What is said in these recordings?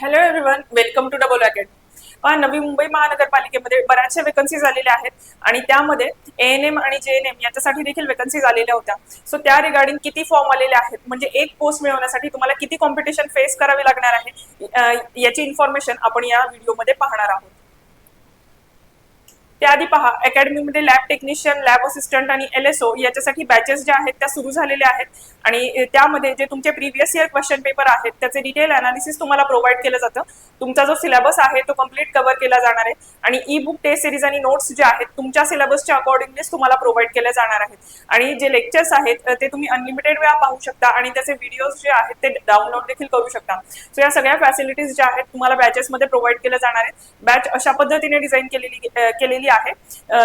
Hello everyone welcome to double racket Navi Mumbai महानगरपालिकेमध्ये बऱ्याचशा vacancies आलेल्या आहेत आणि त्यामध्ये एन एम आणि जे एन एम याच्यासाठी देखील वेकन्सीज आलेल्या होत्या. सो त्या रिगार्डिंग किती फॉर्म आलेले आहेत? म्हणजे एक पोस्ट मिळवण्यासाठी तुम्हाला किती कॉम्पिटिशन फेस करावे लागणार आहे? याची इन्फॉर्मेशन आपण या व्हिडिओमध्ये पाहणार आहोत. त्याआधी पहा अकॅडमीमध्ये लॅब टेक्निशियन लॅब असिस्टंट आणि एल एस ओ याच्यासाठी बॅचेस ज्या आहेत त्या सुरू झालेल्या आहेत. आणि त्यामध्ये जे तुमचे प्रिव्हियस इयर क्वेश्चन पेपर आहेत त्याचे डिटेल अनालिसिस तुम्हाला प्रोव्हाइड केलं जातं. तुमचा जो सिलेबस आहे तो कंप्लीट कव्हर केला जाणार आहे. आणि ई बुक टेस्ट सिरीज आणि नोट्स जे आहेत तुमच्या सिलेबसच्या अकॉर्डिंगलीच तुम्हाला प्रोव्हाइड केले जाणार आहेत. आणि जे लेक्चर्स आहेत ते तुम्ही अनलिमिटेड वेळा पाहू शकता आणि त्याचे व्हिडिओज जे आहेत ते डाउनलोड देखील करू शकता. सो या सगळ्या फॅसिलिटीज ज्या आहेत तुम्हाला बॅचेसमध्ये प्रोव्हाइड केल्या जाणार आहेत. बॅच अशा पद्धतीने डिझाईन केलेली केलेली आहे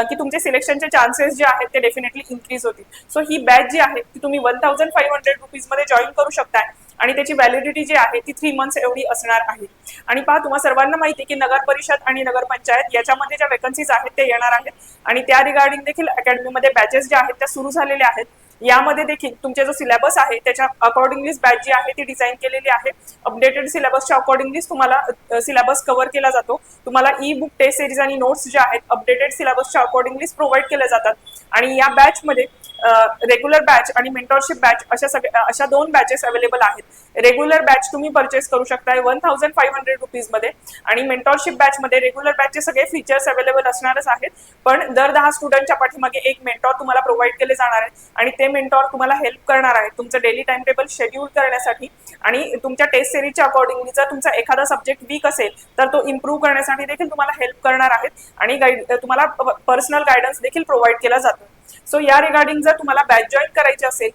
की तुमचे सिलेक्शनचे चान्सेस जे आहेत ते डेफिनेटली इन्क्रीज होतील. सो ही बॅच जी आहे ती तुम्ही वन थाउजंड फाईव्ह हंड्रेड रुपीजमध्ये जॉईन करू शकताय. आणि त्याची व्हॅलिडिटी जी आहे ती थ्री मंथ्स एवढी असणार आहे. आणि पहा तुम्हाला सर्वांना माहिती आहे की नगर परिषद आणि नगरपंचायत याच्यामध्ये ज्या वेकन्सीज आहेत ते येणार आहेत. आणि त्या रिगार्डिंग देखील अकॅडमीमध्ये बॅचेस ज्या आहेत त्या सुरू झालेल्या आहेत. यामध्ये देखील तुमचे जो सिलेबस आहे त्याच्या अकॉर्डिंगलीच बॅच जी आहे ती डिझाईन केलेली आहे. अपडेटेड सिलेबसच्या अकॉर्डिंगलीच तुम्हाला सिलेबस कव्हर केला जातो. तुम्हाला ई बुक टेस्ट सिरीज आणि नोट्स ज्या आहेत अपडेटेड सिलेबसच्या अकॉर्डिंगलीच प्रोव्हाइड केल्या जातात. आणि या बॅचमध्ये रेग्युलर बॅच आणि मेंटॉरशिप बॅच अशा सगळ्या अशा दोन बॅचेस अवेलेबल आहेत. रेग्युलर बॅच तुम्ही परचेस करू शकताय वन थाउजंड फाईव्ह हंड्रेड रुपीजमध्ये आणि मेंटॉरशिप बॅचमध्ये रेग्युलर बॅचचे सगळे फीचर्स अवेलेबल असणारच आहेत. पण दर दहा स्टुडंटच्या पाठीमागे एक मेंटॉर तुम्हाला प्रोव्हाइड केले जाणार आहे आणि ते मेंटॉर तुम्हाला हेल्प करणार आहे तुमचं डेली टाइम टेबल शेड्यूल करण्यासाठी आणि तुमच्या टेस्ट सिरीजच्या अकॉर्डिंगली जर तुमचा एखादा सब्जेक्ट वीक असेल तर तो इम्प्रूव्ह करण्यासाठी देखील तुम्हाला हेल्प करणार आहेत आणि गाईड तुम्हाला पर्सनल गायडन्स देखील प्रोव्हाइड केला जातो. सो या रिगार्डिंग जर तुम्हाला बॅच जॉईन करायची असेल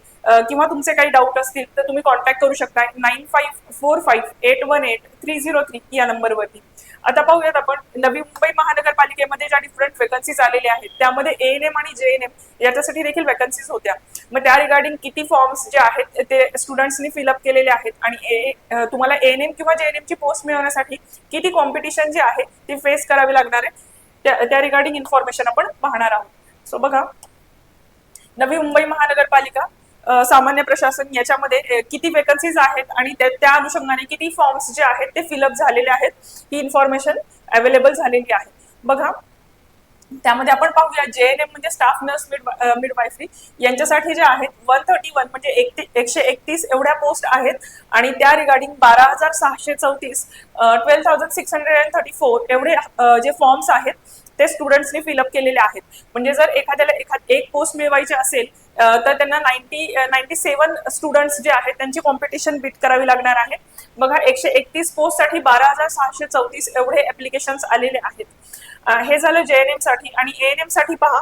किंवा तुमचे काही डाऊट असतील तर तुम्ही कॉन्टॅक्ट करू शकता nine five four five eight one eight three zero three या नंबरवरती आता पाहूयात आपण नवी मुंबई महानगरपालिकेमध्ये ज्या डिफरंट वेकन्सीज आलेल्या आहेत त्यामध्ये ए एन एम आणि जे एन एम याच्यासाठी देखील वेकन्सीज होत्या. मग त्या रिगार्डिंग किती फॉर्म्स जे आहेत ते स्टुडंट्सनी फिलअप केलेले आहेत आणि ए तुम्हाला ए एन एम किंवा जे एन एमची पोस्ट मिळवण्यासाठी किती कॉम्पिटिशन जे आहे ती फेस करावी लागणार आहे. त्या रिगार्डिंग इन्फॉर्मेशन आपण पाहणार आहोत. सो बघा. नवी मुंबई महानगरपालिका सामान्य प्रशासन याच्यामध्ये किती वेकन्सीज आहेत आणि त्या अनुषंगाने किती फॉर्म्स जे आहेत ते फिलअप झालेले आहेत. ही इन्फॉर्मेशन अवेलेबल झालेली आहे. बघा त्यामध्ये आपण पाहूया जे एन एम म्हणजे स्टाफ नर्स मिड मिडवायफरी यांच्यासाठी जे आहेत वन थर्टी वन म्हणजे एकशे एकतीस एवढ्या पोस्ट आहेत. आणि त्या रिगार्डिंग बारा हजार सहाशे चौतीस twelve thousand six hundred and thirty four एवढे जे फॉर्म्स आहेत ते स्टुडंट्सनी फिलअप केलेले आहेत. म्हणजे जर एखाद्याला एखाद एक पोस्ट मिळवायची असेल तर त्यांना नाईन्टी नाईन्टी सेवन स्टुडंट्स जे आहेत त्यांची कॉम्पिटिशन बीट करावी लागणार आहे. बघा एकशे एकतीस पोस्टसाठी बारा हजार सहाशे चौतीस एवढे ऍप्लिकेशन्स आलेले आहेत. हे झालं जे एन एमसाठी. आणि ए एन एमसाठी पहा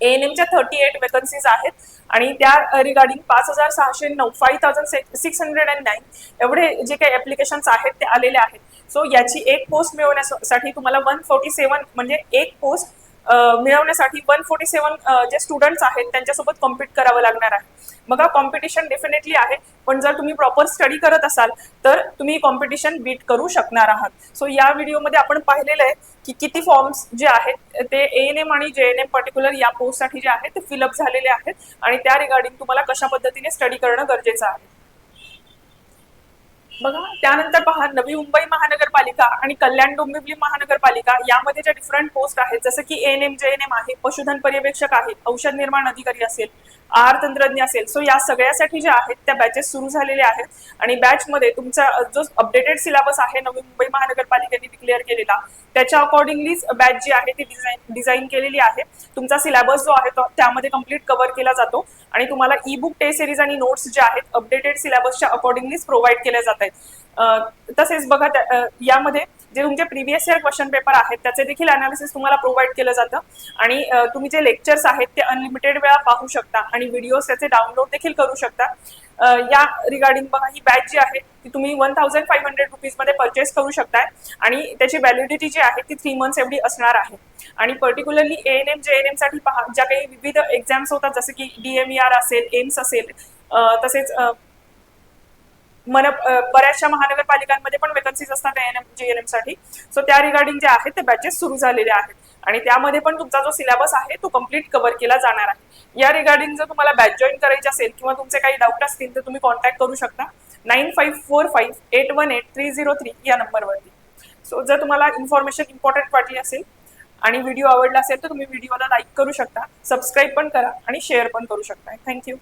ए एन एमच्या थर्टी एट वेकन्सीज आहेत. आणि त्या रिगार्डिंग पाच हजार सहाशे नऊ five thousand six hundred and nine एवढे जे काही ऍप्लिकेशन्स आहेत ते आलेले आहेत. सो याची एक पोस्ट मिळवण्यासाठी तुम्हाला वन फोर्टी सेवन म्हणजे एक पोस्ट मिळवण्यासाठी one forty seven J students आहेत त्यांच्यासोबत कॉम्पिट करावं लागणार आहे. बघा कॉम्पिटिशन डेफिनेटली आहे पण जर तुम्ही प्रॉपर स्टडी करत असाल तर तुम्ही कॉम्पिटिशन बीट करू शकणार आहात. सो या व्हिडिओमध्ये आपण पाहिलेलं आहे की किती फॉर्म्स जे आहेत ते ए एन एम आणि जे एन एम पर्टिक्युलर या पोस्टसाठी जे आहेत ते फिलअप झालेले आहेत आणि त्या रिगार्डिंग तुम्हाला कशा पद्धतीने स्टडी करणं गरजेचं आहे. बघा त्यानंतर पहा नवी मुंबई महानगरपालिका आणि कल्याण डोंबिवली महानगरपालिका यामध्ये ज्या डिफरंट पोस्ट आहेत जसं की N M G N M आहे पशुधन पर्यवेक्षक आहे औषध निर्माण अधिकारी असेल आर तंत्रज्ञ असेल. सो या सगळ्यासाठी ज्या आहेत त्या बॅचेस सुरू झालेल्या आहेत. आणि बॅच मध्ये तुमचा जो अपडेटेड सिलेबस आहे नवी मुंबई महानगरपालिकेने डिक्लेअर केलेला त्याच्या अकॉर्डिंगलीच बॅच जी आहे ती डिझाईन डिझाईन केलेली आहे. तुमचा सिलेबस जो आहे तो त्यामध्ये कंप्लीट कव्हर केला जातो. आणि तुम्हाला ई बुक टेस्ट सिरीज आणि नोट्स जे आहेत अपडेटेड सिलेबसच्या अकॉर्डिंगलीच प्रोव्हाइड केले जात आहेत. तसेच बघा त्या- यामध्ये जे तुमचे प्रिव्हियस इयर क्वेश्चन पेपर आहेत त्याचे देखील अनालिसिस तुम्हाला प्रोव्हाइड केलं जातं. आणि तुम्ही जे लेक्चर्स आहेत ते अनलिमिटेड वेळा पाहू शकता आणि व्हिडिओज त्याचे डाउनलोड देखील करू शकता. या रिगार्डिंग बघा ही बॅच जी आहे ती तुम्ही वन थाउजंड फाईव्ह हंड्रेड रुपीजमध्ये परचेस करू शकताय. आणि त्याची व्हॅलिडिटी जी आहे ती थ्री मंथ्स एवढी असणार आहे. आणि particularly A N M G N एमसाठी पहा ज्या काही विविध एक्झाम्स होतात जसं की डी एम आर असेल एम्स असेल तसेच मन बऱ्याचशा महानगरपालिकांमध्ये पण वेकन्सीज असतात एन एमसाठी. सो त्या रिगार्डिंग जे आहेत ते बॅचेस सुरू झालेले आहेत. आणि त्यामध्ये पण तुमचा जो सिलेबस आहे तो कंप्लीट कव्हर केला जाणार आहे. या रिगार्डिंग जर तुम्हाला बॅच जॉईन करायची असेल किंवा तुमचे काही डाऊट असतील तर तुम्ही कॉन्टॅक्ट करू शकता. Nine five four five eight one eight three zero three या नंबरवरती सो जर तुम्हाला इन्फॉर्मेशन इम्पॉर्टंट वाटली असेल आणि व्हिडिओ आवडला असेल तर तुम्ही व्हिडिओला लाईक करू शकता सबस्क्राईब पण करा आणि शेअर पण करू शकता. थँक्यू